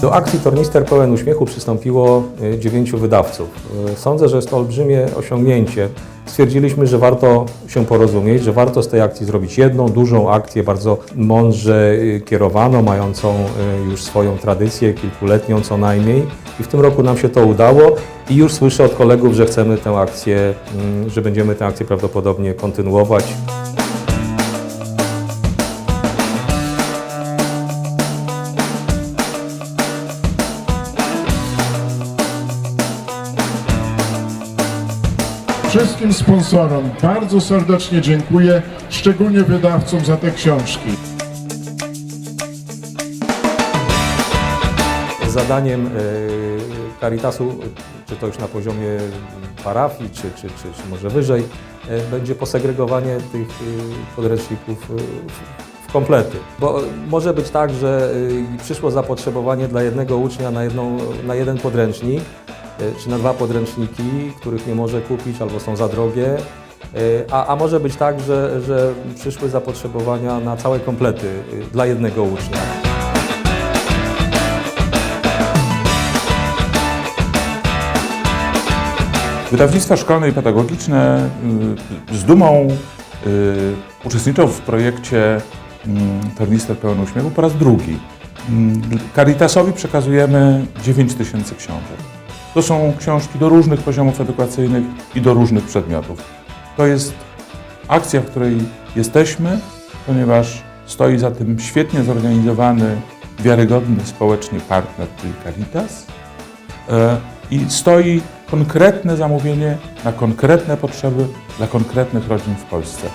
Do akcji Tornister Pełen Uśmiechu przystąpiło y, dziewięciu wydawców. Y, Sądzę, że jest to olbrzymie osiągnięcie. Stwierdziliśmy, że warto się porozumieć, że warto z tej akcji zrobić jedną dużą akcję, bardzo mądrze y, kierowaną, mającą już swoją tradycję, kilkuletnią co najmniej. I w tym roku nam się to udało i już słyszę od kolegów, że chcemy tę akcję, mm, że będziemy tę akcję prawdopodobnie kontynuować. Wszystkim sponsorom bardzo serdecznie dziękuję, szczególnie wydawcom za te książki. Zadaniem e, Caritasu, czy to już na poziomie parafii, czy, czy, czy, czy może wyżej, e, będzie posegregowanie tych e, podręczników w- komplety. Bo może być tak, że przyszło zapotrzebowanie dla jednego ucznia na, jedną, na jeden podręcznik, czy na dwa podręczniki, których nie może kupić albo są za drogie. E, A, a może być tak, że, że przyszły zapotrzebowania na całe komplety e, dla jednego ucznia. Wydawnictwa szkolne i pedagogiczne y, z dumą y, uczestniczą w projekcie mm, Tornister Pełen Uśmiechu po raz drugi. Mm, Caritasowi przekazujemy 9 tysięcy książek. To są książki do różnych poziomów edukacyjnych i do różnych przedmiotów. To jest akcja, w której jesteśmy, ponieważ stoi za tym świetnie zorganizowany, wiarygodny społecznie partner, czyli Caritas. E, i stoi konkretne zamówienie na konkretne potrzeby dla konkretnych rodzin w Polsce.